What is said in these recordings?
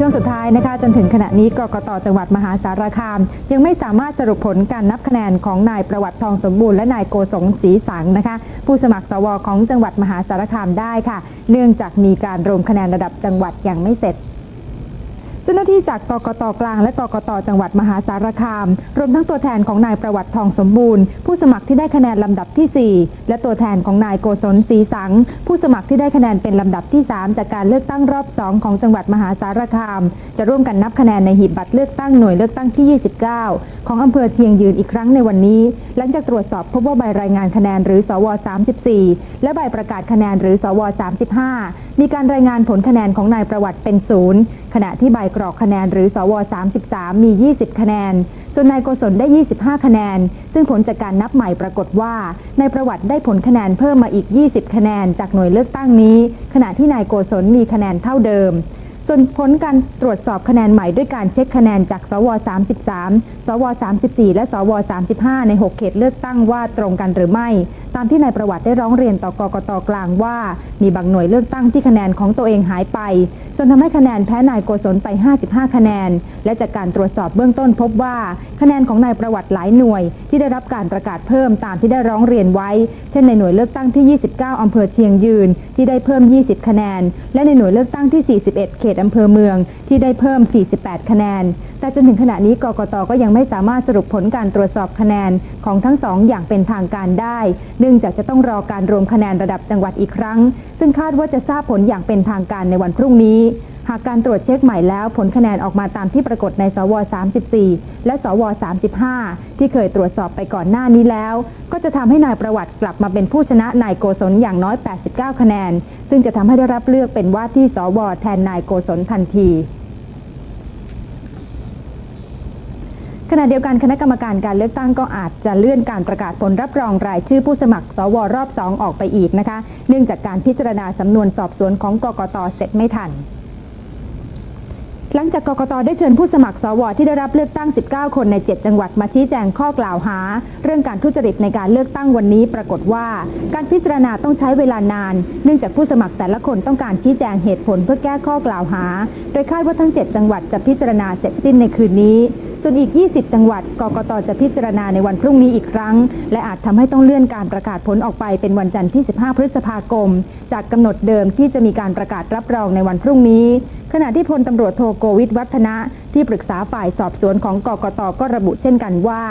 ช่วงสุดท้ายนะคะ จนถึงขณะนี้กกตจังหวัดมหาสารคาม ยังไม่สามารถสรุปผลการนับคะแนนของนายประวัติทองสมบูรณ์และนายโกศงศรีสังนะคะ ผู้สมัครสวของจังหวัดมหาสารคามได้ค่ะ เนื่องจากมีการรวมคะแนนระดับจังหวัดยังไม่เสร็จ จ้าหน้าที่จากกกตกลางและกกตจังหวัดมหาสารคาม รวมทั้งตัวแทนของนายประวัติทองสมบูรณ์ ผู้สมัครที่ได้คะแนนลำดับที่ 4 และตัวแทนของนายโกศลศรีสัง ผู้สมัครที่ได้คะแนนเป็นลำดับที่ 3 จากการเลือกตั้งรอบ 2 ของจังหวัดมหาสารคาม จะร่วมกันนับคะแนนในหีบบัตรเลือกตั้งหน่วยเลือกตั้งที่ 29 ของอำเภอเชียงยืนอีกครั้งในวันนี้ หลังจากตรวจสอบพบว่าใบรายงานคะแนนหรือ สว 34 และใบประกาศคะแนนหรือ สว 35 มีการรายงานผลคะแนนของนายประวัติเป็นศูนย์ขณะที่ใบกรอกคะแนนหรือสว 33 มี 20 คะแนน ส่วนนายโกศลได้ 25 คะแนน ซึ่งผลจากการนับใหม่ปรากฏว่านายประวัติได้ผลคะแนนเพิ่มมาอีก 20 คะแนน จากหน่วยเลือกตั้งนี้ ขณะที่นายโกศลมีคะแนนเท่าเดิมส่วนผลการตรวจสอบคะแนนใหม่ด้วยการเช็คคะแนนจาก สว 33 สว 34 และ สว 35 ใน 6 เขตเลือกตั้งว่าตรงกันหรือไม่ามที่นายประวัติได้ร้องเรียนต่อกกตกลางว่า มีบางหน่วยเลือกตั้งที่คะแนนของตัวเองหายไป จนทำให้คะแนนแพ้นายโกศลไป 55 คะแนน และจากการตรวจสอบเบื้องต้นพบว่า คะแนนของนายประวัติหลายหน่วย ที่ได้รับการประกาศเพิ่มตามที่ได้ร้องเรียนไว้ เช่นในหน่วยเลือกตั้งที่ 29อำเภอเชียงยืน ที่ได้เพิ่ม 20 คะแนน และในหน่วยเลือกตั้งที่ 41 เขตอำเภอเมือง ที่ได้เพิ่ม 48 คะแนนแต่จนถึงขณะนี้กกตก็ยังไม่สามารถสรุปผลการตรวจสอบคะแนนของทั้งสองอย่างเป็นทางการได้เนื่องจากจะต้องรอการรวมคะแนนระดับจังหวัดอีกครั้ง ซึ่งคาดว่าจะทราบผลอย่างเป็นทางการในวันพรุ่งนี้ หากการตรวจเช็คใหม่แล้วผลคะแนนออกมาตามที่ปรากฏในสว 34 และสว 35 ที่เคยตรวจสอบไปก่อนหน้านี้แล้ว ก็จะทำให้นายประวัติกลับมาเป็นผู้ชนะนายโกศลอย่างน้อย 89 คะแนน ซึ่งจะทำให้ได้รับเลือกเป็นว่าที่สว แทนนายโกศลทันที ขณะเดียวกันคณะกรรมการการเลือกตั้งก็อาจจะเลื่อนการประกาศผลรับรองรายชื่อผู้สมัคร สวรอบ 2 ออกไปอีกนะคะ เนื่องจากการพิจารณาสำนวนสอบสวนของกกตเสร็จไม่ทัน หลังจากกกตได้เชิญผู้สมัครสวที่ได้รับเลือกตั้ง 19 คนใน 7 จังหวัดมาชี้แจงข้อกล่าวหา เรื่องการทุจริตในการเลือกตั้งวันนี้ปรากฏว่า การพิจารณาต้องใช้เวลานาน เนื่องจากผู้สมัครแต่ละคนต้องการชี้แจงเหตุผลเพื่อแก้ข้อกล่าวหา โดยคาดว่าทั้ง 7 จังหวัดจะพิจารณาเสร็จสิ้นในคืนนี้ ส่วนอีก 20 จังหวัดกกตจะพิจารณาในวันพรุ่งนี้อีกครั้ง และอาจทำให้ต้องเลื่อนการประกาศผลออกไปเป็นวันจันทร์ที่ 15 พฤษภาคม จากกำหนดเดิมที่จะมีการประกาศรับรองในวันพรุ่งนี้ ขณะที่พลตำรวจโทโกวิทวัฒนะที่ปรึกษาฝ่ายสอบสวนของกกตก็ระบุเช่นกันว่า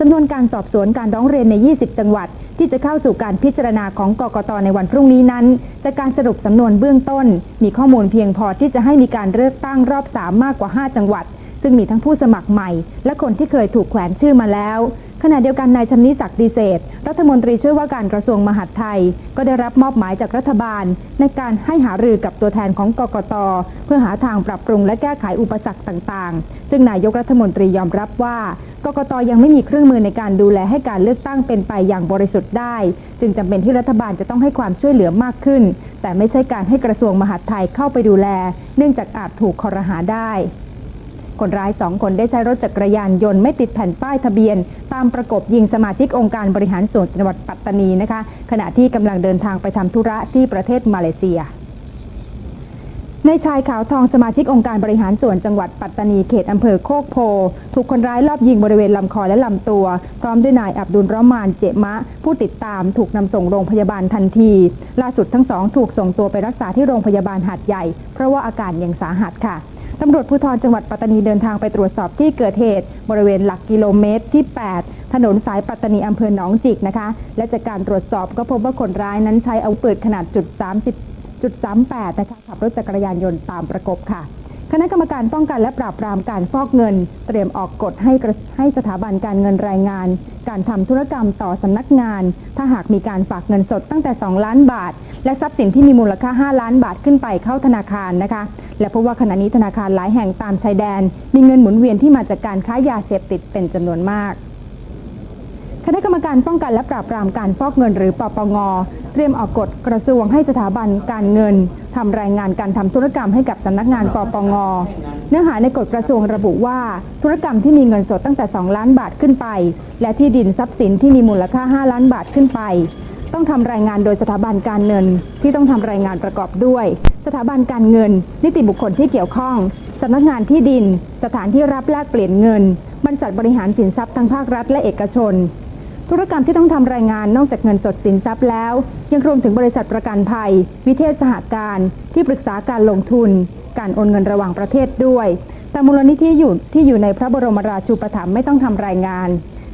จำนวนการสอบสวนการร้องเรียนใน 20 จังหวัด ที่จะเข้าสู่การพิจารณาของกกตในวันพรุ่งนี้นั้น จากการสรุปสำนวนเบื้องต้น มีข้อมูลเพียงพอที่จะให้มีการเลือกตั้งรอบ 3 มากกว่า 5 จังหวัด ซึ่งมีทั้งผู้สมัครใหม่ และคนที่เคยถูกแขวนชื่อมาแล้ว ขณะเดียวกันนายชำนิศักดิ์ดีเศษรัฐมนตรีช่วยว่าการกระทรวงมหาดไทย ก็ได้รับมอบหมายจากรัฐบาล ในการให้หารือกับตัวแทนของกกต เพื่อหาทางปรับปรุงและแก้ไขอุปสรรคต่างๆ ซึ่งนายกรัฐมนตรียอมรับว่ากกตยังไม่มีเครื่องมือในการดูแลให้การเลือกตั้งเป็นไปอย่างบริสุทธิ์ได้ จึงจำเป็นที่รัฐบาลจะต้องให้ความช่วยเหลือมากขึ้น แต่ไม่ใช่การให้กระทรวงมหาดไทยเข้าไปดูแล เนื่องจากอาจถูกคอรหาได้ คนร้ายสองคนได้ใช้รถจักรยานยนต์ไม่ติดแผ่นป้ายทะเบียน ตามประกบยิงสมาชิกองค์การบริหารส่วนจังหวัดปัตตานีนะคะ ขณะที่กำลังเดินทางไปทำธุระที่ประเทศมาเลเซียในชายขาวทองสมาชิกองค์การบริหารส่วนจังหวัดปัตตานีเขตอำเภอโคกโพ ถูกคนร้ายลอบยิงบริเวณลำคอและลำตัว พร้อมด้วยนายอับดุลรอมานเจมะ ผู้ติดตามถูกนำส่งโรงพยาบาลทันที ล่าสุดทั้งสองถูกส่งตัวไปรักษาที่โรงพยาบาลหาดใหญ่ เพราะว่าอาการยังสาหัสค่ะ ตำรวจภูธรจังหวัดปัตตานีเดินทางไปตรวจสอบที่เกิดเหตุ บริเวณหลักกิโลเมตรที่ 8 ถนนสายปัตตานีอำเภอหนองจิกนะคะ และจากการตรวจสอบก็พบว่าคนร้ายนั้นใช้อาวุธปืนขนาดจุด30จุด38นะคะขับรถจักรยานยนต์ตามประกบค่ะคณะกรรมการป้องกันและปราบปรามการฟอกเงิน เตรียมออกกฎให้ให้สถาบันการเงินรายงาน การทำธุรกรรมต่อสำนักงาน ถ้าหากมีการฝากเงินสดตั้งแต่ 2 ล้านบาท และทรัพย์สินที่มีมูลค่า 5 ล้านบาทขึ้นไปเข้าธนาคารนะคะ และพบว่าขณะนี้ธนาคารหลายแห่งตามชายแดน มีเงินหมุนเวียนที่มาจากการค้ายาเสพติดเป็นจำนวนมาก คณะกรรมการป้องกันและปราบปรามการฟอกเงินหรือปปงเตรียมออกกฎกระทรวงให้สถาบันการเงินทำรายงานการทำธุรกรรมให้กับสำนักงานปปงเนื้อหาในกฎกระทรวงระบุว่า ธุรกรรมที่มีเงินสดตั้งแต่ 2 ล้านบาทขึ้นไป และที่ดินทรัพย์สินที่มีมูลค่า 5 ล้านบาทขึ้นไป ต้องทำรายงานโดยสถาบันการเงิน ที่ต้องทำรายงานประกอบด้วย สถาบันการเงิน นิติบุคคลที่เกี่ยวข้องสำนักงานที่ดิน สถานที่รับแลกเปลี่ยนเงินบริษัทบริหารสินทรัพย์ทั้งภาครัฐและเอกชน ธุรกรรมที่ต้องทำรายงานนอกจากเงินสดสินทรัพย์แล้ว ยังรวมถึงบริษัทประกันภัย วิเทศสหการ ที่ปรึกษาการลงทุน การโอนเงินระหว่างประเทศด้วยแต่มูลนิธิอยู่ที่อยู่ในพระบรมราชูปถัมภ์ไม่ต้องทำรายงาน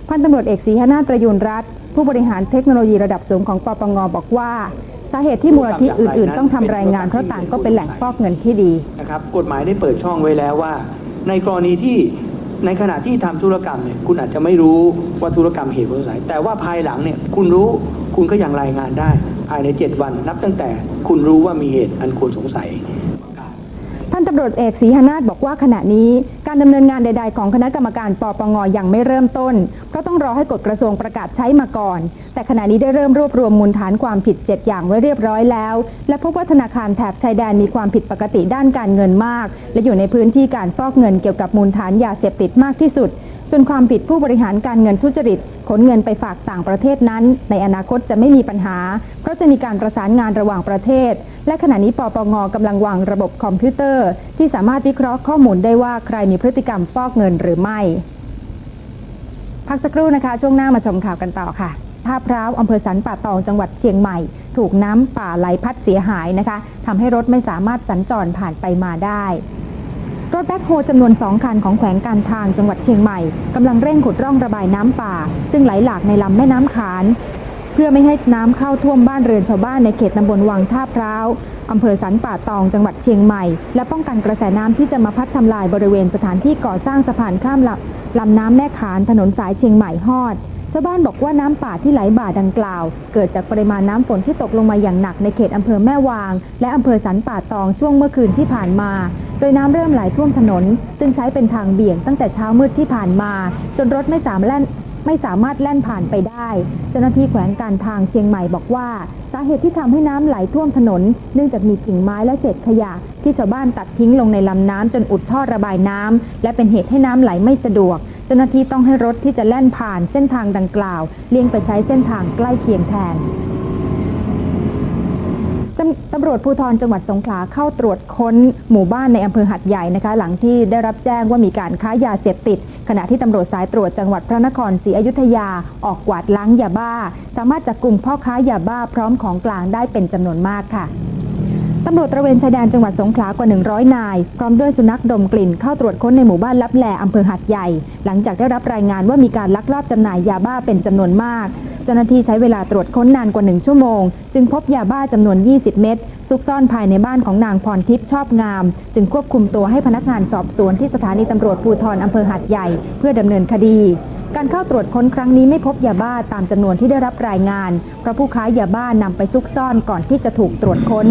พันตำรวจเอกศรีหนาถประยูนรัฐ ผู้บริหารเทคโนโลยีระดับสูงของปปงบอกว่าสาเหตุที่มูลนิธิอื่น ๆ ต้องทำรายงานเพราะต่างก็เป็นแหล่งฟอกเงินที่ดีนะครับกฎหมายได้เปิดช่องไว้แล้วว่า ในกรณีที่ในขณะที่ทำธุรกรรมเนี่ยคุณอาจจะไม่รู้ว่าธุรกรรมเหตุผลอะไรแต่ว่าภายหลังเนี่ยคุณรู้คุณก็ยังรายงานได้ ภายใน 7 วันนับตั้งแต่คุณรู้ว่ามีเหตุอันควรสงสัย ท่านตำรวจเอกศรีหนาถบอกว่าขณะนี้การดำเนินงานใด ๆ ของคณะกรรมการปปงยังไม่เริ่มต้น เพราะต้องรอให้กฎกระทรวงประกาศใช้มาก่อน แต่ขณะนี้ได้เริ่มรวบรวมมูลฐานความผิด 7 อย่างไว้เรียบร้อยแล้ว และพบว่าธนาคารแถบชายแดนมีความผิดปกติด้านการเงินมาก และอยู่ในพื้นที่การฟอกเงินเกี่ยวกับมูลฐานยาเสพติดมากที่สุด ส่วนความผิดผู้บริหารการเงินทุจริตขนเงินไปฝากต่างประเทศนั้น ในอนาคตจะไม่มีปัญหา เพราะจะมีการประสานงานระหว่างประเทศ และขณะนี้ปปงกำลังวางระบบคอมพิวเตอร์ ที่สามารถวิเคราะห์ข้อมูลได้ว่าใครมีพฤติกรรมฟอกเงินหรือไม่ พักสักครู่นะคะ ช่วงหน้ามาชมข่าวกันต่อค่ะท่าพร้าวอำเภอสันป่าตองจังหวัดเชียงใหม่ ถูกน้ำป่าไหลพัดเสียหายนะคะทำให้รถไม่สามารถสัญจรผ่านไปมาได้ รถแบ็คโฮจำนวน 2 คันของแขวงการทางจังหวัดเชียงใหม่กำลังเร่งขุดร่องระบายน้ำป่า ซึ่งไหลหลากในลำแม่น้ำขาน เพื่อไม่ให้น้ำเข้าท่วมบ้านเรือนชาวบ้านในเขตตำบลวังท่าพร้าวอำเภอสันป่าตองจังหวัดเชียงใหม่ และป้องกันกระแสน้ำที่จะมาพัดทำลายบริเวณสถานที่ก่อสร้างสะพานข้ามลำลำน้ำแม่ขานถนนสายเชียงใหม่ฮอด ชาวบ้านบอกว่าน้ำป่าที่ไหลบ่าดังกล่าว เกิดจากปริมาณน้ำฝนที่ตกลงมาอย่างหนักในเขตอำเภอแม่วาง และอำเภอสันป่าตองช่วงเมื่อคืนที่ผ่านมา โดยน้ำเริ่มไหลท่วมถนน ซึ่งใช้เป็นทางเบี่ยงตั้งแต่เช้ามืดที่ผ่านมา จนรถไม่สามารถแล่นไม่สามารถแล่นผ่านไปได้ เจ้าหน้าที่แขวงการทางเชียงใหม่บอกว่า สาเหตุที่ทำให้น้ำไหลท่วมถนน เนื่องจากมีกิ่งไม้และเศษขยะ ที่ชาวบ้านตัดทิ้งลงในลำน้ำจนอุดท่อระบายน้ำและเป็นเหตุให้น้ำไหลไม่สะดวก จ้าหน้าที่ต้องให้รถที่จะแล่นผ่านเส้นทางดังกล่าว เลี่ยงไปใช้เส้นทางใกล้เคียงแทนตำรวจภูธรจังหวัดสงขลาเข้าตรวจค้นหมู่บ้านในอำเภอหัดใหญ่นะคะ หลังที่ได้รับแจ้งว่ามีการค้ายาเสพติด ขณะที่ตำรวจสายตรวจจังหวัดพระนครศรีอยุธยาออกกวาดล้างยาบ้า สามารถจับกลุ่มพ่อค้ายาบ้าพร้อมของกลางได้เป็นจำนวนมากค่ะ ตำรวจตระเวนชายแดนจังหวัดสงขลากว่า 100 นาย พร้อมด้วยสุนัขดมกลิ่นเข้าตรวจค้นในหมู่บ้านลับแลอำเภอหัดใหญ่ หลังจากได้รับรายงานว่ามีการลักลอบจำหน่ายยาบ้าเป็นจำนวนมาก เจ้าหน้าที่ใช้เวลาตรวจค้นนานกว่า 1 ชั่วโมง จึงพบยาบ้าจำนวน 20 เม็ดซุกซ่อนภายในบ้านของนางพรทิพย์ชอบงาม จึงควบคุมตัวให้พนักงานสอบสวนที่สถานีตำรวจภูธรอำเภอหัดใหญ่ เพื่อดำเนินคดีการเข้าตรวจค้นครั้งนี้ไม่พบยาบ้าตามจำนวนที่ได้รับรายงาน เพราะผู้ค้ายาบ้านำไปซุกซ่อนก่อนที่จะถูกตรวจค้น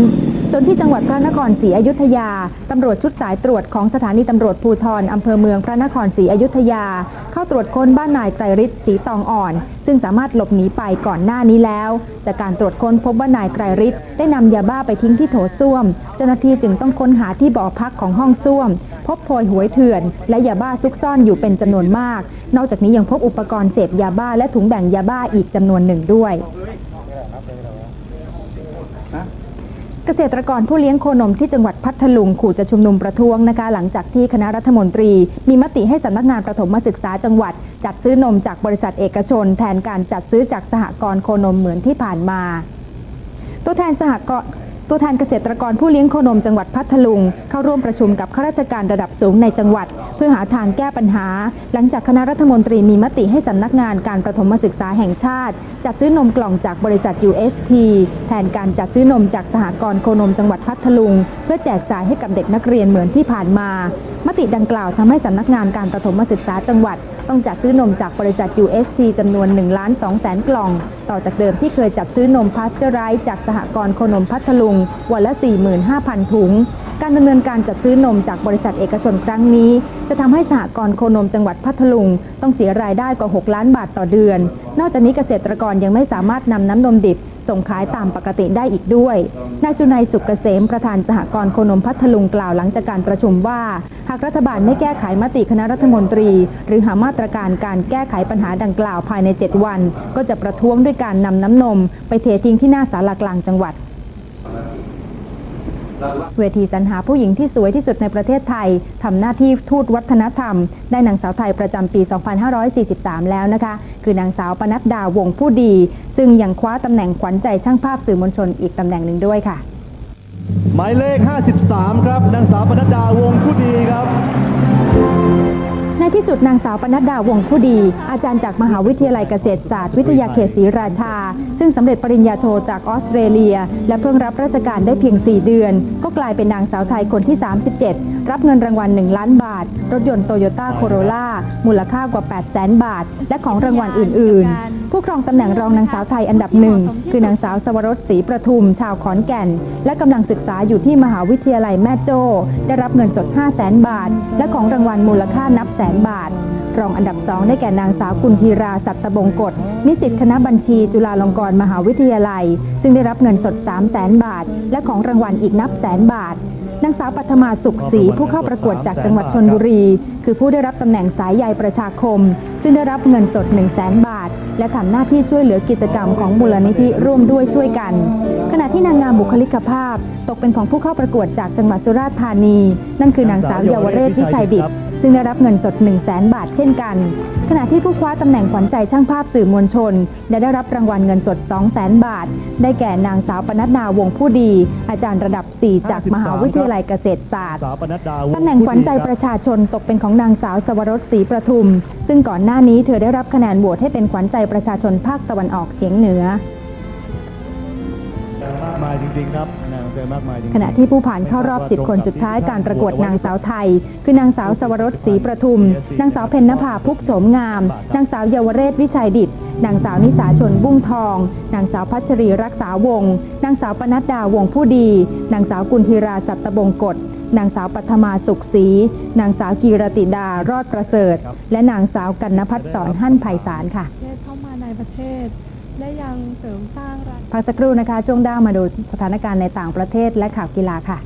ส่วนที่จังหวัดพระนครศรีอยุธยาตำรวจชุดสายตรวจของสถานีตำรวจภูธรอำเภอเมืองพระนครศรีอยุธยา เข้าตรวจค้นบ้านนายไกรฤทธิ์ศรีตองอ่อน ซึ่งสามารถหลบหนีไปก่อนหน้านี้แล้ว จากการตรวจค้นพบว่านายไกรฤทธิ์ได้นำยาบ้าไปทิ้งที่โถส้วม เจ้าหน้าที่จึงต้องค้นหาที่บ่อพักของห้องส้วม พบโพยหวยเถื่อน และยาบ้าซุกซ่อนอยู่เป็นจำนวนมาก นอกจากนี้ยังพบอุปกรณ์เสพยาบ้าและถุงแบ่งยาบ้าอีกจำนวนหนึ่งด้วย เกษตรกรผู้เลี้ยงโคนมที่จังหวัดพัทลุงขู่จะชุมนุมประท้วงนะคะ หลังจากที่คณะรัฐมนตรี มีมติให้สำนักงานประถมศึกษาจังหวัด จัดซื้อนมจากบริษัทเอกชน แทนการจัดซื้อจากสหกรณ์โคนมเหมือนที่ผ่านมา ตัวแทนสหกรณ์ ตัวแทนเกษตรกรผู้เลี้ยงโคนมจังหวัดพัทลุง เข้าร่วมประชุมกับข้าราชการระดับสูงในจังหวัด เพื่อหาทางแก้ปัญหา หลังจากคณะรัฐมนตรีมีมติให้สำนักงานการประถมศึกษาแห่งชาติ จัดซื้อนมกล่องจากบริษัท UHT แทนการจัดซื้อนมจากสหกรณ์โคนมจังหวัดพัทลุง เพื่อแจกจ่ายให้กับเด็กนักเรียนเหมือนที่ผ่านมา มติดังกล่าวทำให้สำนักงานการประถมศึกษาจังหวัด ต้องจัดซื้อนมจากบริษัท UST จำนวน1ล้าน2แสนกล่อง ต่อจากเดิมที่เคยจัดซื้อนมพาสเจอร์ไรส์จากสหกรณ์โคนมพัทลุง วันละ 45,000 ถุง การดำเนินการจัดซื้อนมจากบริษัทเอกชนครั้งนี้ จะทำให้สหกรณ์โคนมจังหวัดพัทลุง ต้องเสียรายได้กว่า 6 ล้านบาทต่อเดือน นอกจากนี้เกษตรกรยังไม่สามารถนำน้ำนมดิบ ส่งขายตามปกติได้อีกด้วย นายสุนัยสุกเกษมประธานสหกรณ์โคนมพัทลุงกล่าวหลังจากการประชุมว่า หากรัฐบาลไม่แก้ไขมติคณะรัฐมนตรี หรือหามาตรการการแก้ไขปัญหาดังกล่าวภายใน 7 วัน ก็จะประท้วงด้วยการนำน้ำนม ไปเททิ้งที่หน้าศาลากลางจังหวัดเวทีสรรหาผู้หญิงที่สวยที่สุดในประเทศไทยทำหน้าที่ทูตวัฒนธรรม ได้นางสาวไทยประจำปี 2543 แล้วนะคะ คือนางสาวปนัดดาวงผู้ดี ซึ่งยังคว้าตำแหน่งขวัญใจช่างภาพสื่อมวลชนอีกตำแหน่งหนึ่งด้วยค่ะ หมายเลข 53 ครับนางสาวปนัดดาวงผู้ดีครับ ในที่สุดนางสาวปนัดดาวงผู้ดี อาจารย์จากมหาวิทยาลัยเกษตรศาสตร์วิทยาเขตศรีราชา ซึ่งสำเร็จปริญญาโทจากออสเตรเลีย และเพิ่งรับราชการได้เพียง 4 เดือน ก็กลายเป็นนางสาวไทยคนที่ 37 รับเงินรางวัล 1 ล้านบาท รถยนต์โตโยต้าโคโรล่ามูลค่ากว่า 8 0 0 0 0 0บาท และของรางวัลอื่น ๆ ผู้ครองตำแหน่งรองนางสาวไทยอันดับหนึ่งคือนางสาวสวรสศรีประทุม ชาวขอนแก่น และกำลังศึกษาอยู่ที่มหาวิทยาลัยแม่โจ้ได้รับเงินสด 5 0 0 0 0 0บาท และของรางวัลมูลค่านับแสนบาท รองอันดับ 2 ได้แก่นางสาวกุลธีราสัตบงกฎนิสิตคณะบัญชีจุฬาลงกรณ์มหาวิทยาลัย ซึ่งได้รับเงินสด 3 0 0แสนบาท และของรางวัลอีกนับแสนบาทนางสาวปัทมาสุขศรีผู้เข้าประกวดจากจังหวัดชนบุรี คือผู้ได้รับตำแหน่งสายใยประชาคม ซึ่งได้รับเงินสด 1 0 0 0 0แสนบาท และทำหน้าที่ช่วยเหลือกิจกรรมของมูลนิธิร่วมด้วยช่วยกัน ขณะที่นางงามบุคลิกภาพ ตกเป็นของผู้เข้าประกวดจากจังหวัดสุราษฎร์ธานี นั่นคือนางสาวเยาวเรศวิชัยดิตซึ่งได้รับเงินสด 1 0 0 0 0แสนบาทเช่นกัน ขณะที่ผู้คว้าตำแหน่งขวัญใจช่างภาพสื่อมวลชน และได้รับรางวัลเงินสด 2 0 0แสนบาท ได้แก่นางสาวปนัดดาวงผู้ดี อาจารย์ระดับ 4 จากมหาวิทยาลัยเกษตรศาสตร์สาวปนัดดาวงตำแหน่งขวัญใจประชาชนตกเป็นของนางสาวสวรสศรีประทุม ซึ่งก่อนหน้านี้เธอได้รับคะแนนโหวตให้เป็นขวัญใจประชาชนภาคตะวันออกเฉียงเหนือ มากมายจริงๆครับนางเจอมากมายจริงๆขณะที่ผู้ผ่านเข้ารอบ10คนสุดท้ายการประกวดนางสาวไทย คือนางสาวสวรสศรีประทุม นางสาวเพ็ญนภาพุกโฉมงาม นางสาวเยาวเรศวิชัยดิตนางสาวนิสาชนบุ้งทอง นางสาวพัชรีรักษาวงศ์นางสาวปนัดดาวงผู้ดี นางสาวกุลธีราสัตบงกฎ นางสาวปัทมาสุขศรีนางสาวกีรติดารอดประเสริฐ และนางสาวกันนพัฒน์สอนหั่นไพศาลค่ะประเทศเข้ามาในประเทศและยังเสริมสร้างรายพักสักครู่นะคะ ช่วงด้ามาดูสถานการณ์ในต่างประเทศและข่าวกีฬาค่ะ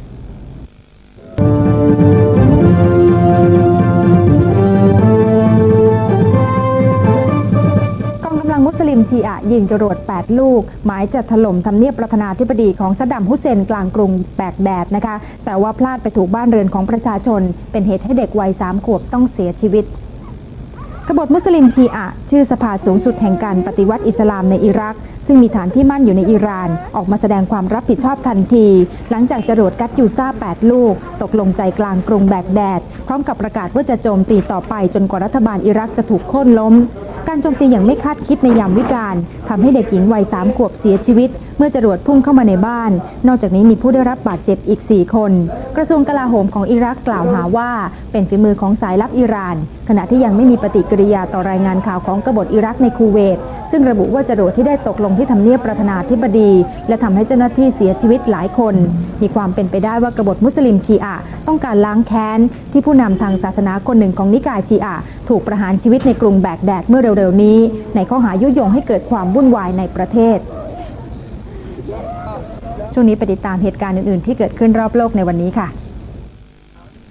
มุสลิมชีอะยิงจรวด 8 ลูก หมายจะถล่มทำเนียบประธานาธิบดีของซัดดัมฮุเซนกลางกรุงแบกแดดนะคะ แต่ว่าพลาดไปถูกบ้านเรือนของประชาชน เป็นเหตุให้เด็กวัย 3 ขวบต้องเสียชีวิตขบฏมุสลิมชีอะชื่อสภาสูงสุดแห่งการปฏิวัติอิสลามในอิรัก ซึ่งมีฐานที่มั่นอยู่ในอิหร่าน ออกมาแสดงความรับผิดชอบทันที หลังจากจรวดกัดยูซา8 ลูก ตกลงใจกลางกรุงแบกแดด พร้อมกับประกาศว่าจะโจมตีต่อไปจนกว่ารัฐบาลอิรักจะถูกโค่นล้ม การโจมตีอย่างไม่คาดคิดในยามวิกาลทำให้เด็กหญิงวัยสามขวบเสียชีวิต เมื่อจรวดพุ่งเข้ามาในบ้าน นอกจากนี้มีผู้ได้รับบาดเจ็บอีก 4 คน กระทรวงกลาโหมของอิรักกล่าวหาว่า เป็นฝีมือของสายลับอิหร่าน ขณะที่ยังไม่มีปฏิกิริยาต่อรายงานข่าวของกบฏอิรักในคูเวต ซึ่งระบุว่าจรวดที่ได้ตกลงที่ทำเนียบประธานาธิบดี และทำให้เจ้าหน้าที่เสียชีวิตหลายคน มีความเป็นไปได้ว่ากบฏมุสลิมชีอะต้องการล้างแค้นที่ผู้นำทางศาสนาคนหนึ่งของนิกายชีอะถูกประหารชีวิตในกรุงแบกแดดเมื่อเร็วๆนี้ ในข้อหายุยงให้เกิดความวุ่นวายในประเทศ ช่วงนี้ไปติดตามเหตุการณ์อื่นๆ ที่เกิดขึ้นรอบโลกในวันนี้ค่ะ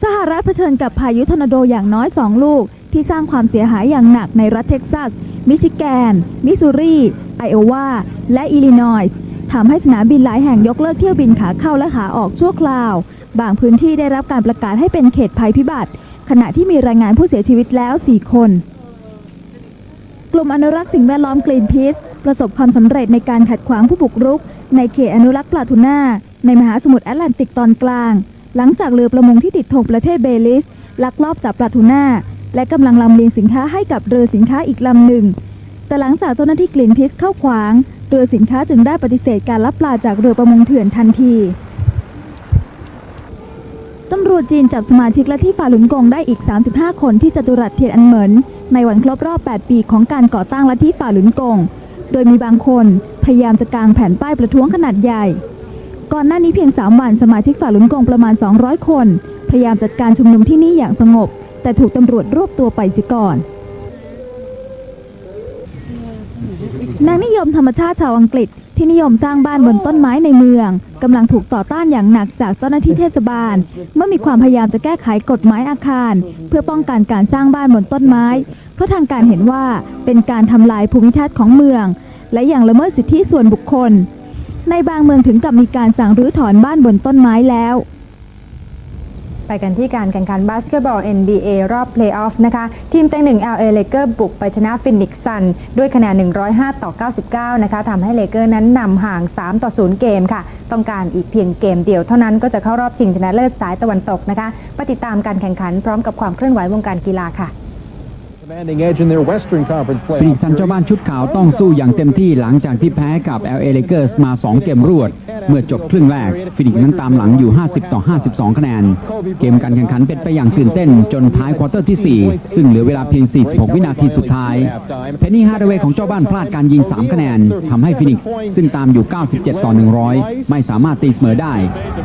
สหรัฐเผชิญกับพายุทอร์นาโดอย่างน้อย 2 ลูก ที่สร้างความเสียหายอย่างหนักในรัฐเท็กซัส มิชิแกน มิสซูรี ไอโอวา และอิลลินอยส์ทำให้สนามบินหลายแห่งยกเลิกเที่ยวบินขาเข้าและขาออกชั่วคราว บางพื้นที่ได้รับการประกาศให้เป็นเขตภัยพิบัติ ขณะที่มีรายงานผู้เสียชีวิตแล้ว 4 คน กลุ่มอนุรักษ์สิ่งแวดล้อมกรีนพีซประสบความสำเร็จในการขัดขวางผู้บุกรุก ในเขตอนุรักษ์ปลาทูน่า ในมหาสมุทรแอตแลนติกตอนกลาง หลังจากเรือประมงที่ติดธงประเทศเบลิส ลักลอบจับปลาทูน่า และกำลังลำเลียงสินค้าให้กับเรือสินค้าอีกลำหนึ่ง แต่หลังจากเจ้าหน้าที่กลินพิษเข้าขวาง เรือสินค้าจึงได้ปฏิเสธการรับปลาจากเรือประมงเถื่อนทันที ตำรวจจีนจับสมาชิกและที่ฝ่าหลุนกงได้อีก 35 คนที่จตุรัสเทียนอันเหมินในวันครบรอบ 8 ปีของการก่อตั้งลัทธิฝ่าหลุนกง โดยมีบางคนพยายามจะกางแผ่นป้ายประท้วงขนาดใหญ่ ก่อนหน้านี้เพียง 3 วันสมาชิกฝ่าหลุนกงประมาณ 200 คน พยายามจัดการชุมนุมที่นี่อย่างสงบ แต่ถูกตำรวจรวบตัวไปเสียก่อนนางนิยมธรรมชาติชาวอังกฤษ ที่นิยมสร้างบ้านบนต้นไม้ในเมืองกำลังถูกต่อต้านอย่างหนักจากเจ้าหน้าที่เทศบาล เมื่อมีความพยายามจะแก้ไขกฎหมายอาคาร เพื่อป้องกันการสร้างบ้านบนต้นไม้ เพราะทางการเห็นว่าเป็นการทำลายภูมิทัศน์ของเมือง และอย่างละเมิดสิทธิส่วนบุคคล ในบางเมืองถึงกับมีการสั่งรื้อถอนบ้านบนต้นไม้แล้ว ไปกันที่การแข่งขันบาสเกตบอล NBA รอบเพลย์ออฟนะคะ ทีมแตงหนึ่ง LA Lakers บุกไปชนะฟินิกซ์ซันด้วยคะแนน 105 ต่อ 99 นะคะทำให้เลเกอร์นั้นนำห่าง 3 ต่อ 0 เกมค่ะ ต้องการอีกเพียงเกมเดียวเท่านั้นก็จะเข้ารอบชิงชนะเลิศสายตะวันตกนะคะไปติดตามการแข่งขันพร้อมกับความเคลื่อนไหววงการกีฬาค่ะ ฟินิก playoff. ซ์ซันเจ้าบ้านชุดขาวต้องสู้อย่างเต็มที่หลังจากที่แพ้กับ LA Lakers มา 2 เกมรวด เมื่อจบครึ่งแรกฟินิกซ์นั้นตามหลังอยู่ 50 ต่อ 52 คะแนน เกมการแข่งขันเป็นไปอย่างตื่นเต้นจนท้ายควอเตอร์ที่ 4 ซึ่งเหลือเวลาเพียง 46 วินาทีสุดท้าย เพนนี่ฮาร์ดเวย์ของเจ้าบ้านพลาดการยิง 3 คะแนนทำให้ฟินิกซ์ซึ่งตามอยู่ 97 ต่อ 100 ไม่สามารถตีเสมอได้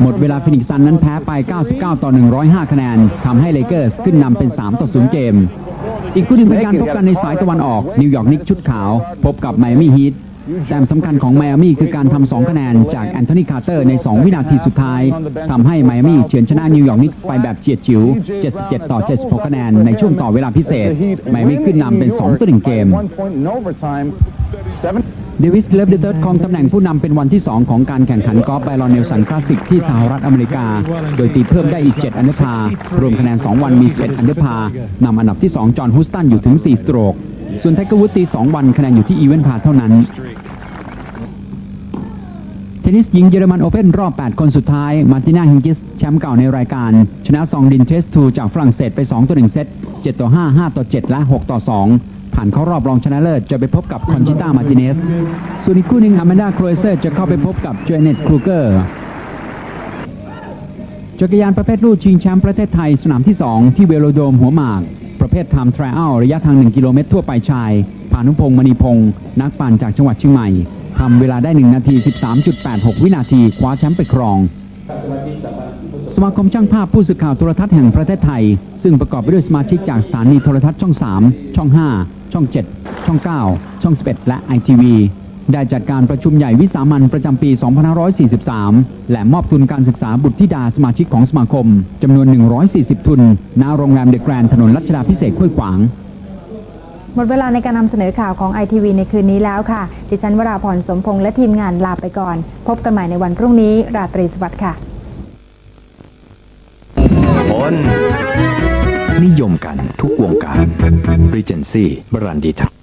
หมดเวลาฟินิกซ์ซันนั้นแพ้ไป 99 ต่อ 105 คะแนนทำให้เลเกอร์สขึ้นนำเป็น 3 ต่อ 0 เกม อีกคู่หนึ่งเป็นการพบกันในสายตะวันออก นิวยอร์กนิกชุดขาว พบกับไมอามี่ฮีทแต้มสำคัญของไมอามี่คือการทำสองคะแนนจากแอนโทนีคาร์เตอร์ใน 2 วินาทีสุดท้ายทำให้ไมอามี่เฉือนชนะนิวยอร์กนิกส์ไปแบบเฉียดฉิว 77 ต่อ 76 คะแนน ในช่วงต่อเวลาพิเศษ ไมอามี่ขึ้นนำเป็น 2 ต่อ 1 เกม เดวิสเลฟเดเติร์ดครองตำแหน่งผู้นำเป็นวันที่ 2 ของการแข่งขันกอล์ฟไบรอนเนลสันคลาสสิกที่สหรัฐอเมริกา โดยตีเพิ่มได้อีก 7 อันเดอร์พารวมคะแนน 2 วันมี 11 อันเดอร์พานำอันดับที่ 2 จอห์นฮุสตันอยู่ถึง 4 สโตรก ส่วนไทเกอร์วูดตี 2 วันคะแนนอยู่ที่อีเวนพาเท่านั้นเทนนิสหญิงเยอรมันโอเพ่นรอบ 8 คนสุดท้าย มาร์ตินาฮิงกิส แชมป์เก่าในรายการ ชนะซองดินเทสทูจากฝรั่งเศสไป 2 ต่อ 1 เซต 7 ต่อ 5 5 ต่อ 7 และ 6 ต่อ 2 ผ่านเข้ารอบรองชนะเลิศจะไปพบกับคอนชิต้ามาติเนส ส่วนอีกคู่หนึ่งอแมนดาครเซอร์จะเข้าไปพบกับเจเน็ตครูเกอร์จักรยานประเภทลู่ชิงแชมป์ประเทศไทยสนามที่ 2 ที่เวโลโดมหัวหมาก ประเภทไทม์ทริอัลระยะทาง 1 กิโลเมตรทั่วไปชายพานุพงศ์มณีพงศ์นักปั่นจากจังหวัดเชียงใหม่ทำเวลาได้ 1 นาที 13.86 วินาที คว้าแชมป์ไปครอง สมาคมช่างภาพผู้สื่อข่าวโทรทัศน์แห่งประเทศไทย ซึ่งประกอบไปด้วยสมาชิกจากสถานีโทรทัศน์ช่อง 3 ช่อง 5 ช่อง 7 ช่อง 9 ช่อง 11 และ ITV ได้จัดการประชุมใหญ่วิสามันประจำปี 2543 และมอบทุนการศึกษาบุตรธิดาสมาชิกของสมาคมจำนวน 140 ทุนณโรงแรมเดอะแกรนถนนรัชดาพิเศษกห้วยขวาง หมดเวลาในการนำเสนอข่าวของ ITV ในคืนนี้แล้วค่ะ ดิฉันวราพรสมพงษ์และทีมงานลาไปก่อน พบกันใหม่ในวันพรุ่งนี้ ราตรีสวัสดิ์ค่ะ นิยมกันทุกวงการ Regency บรันดีทัก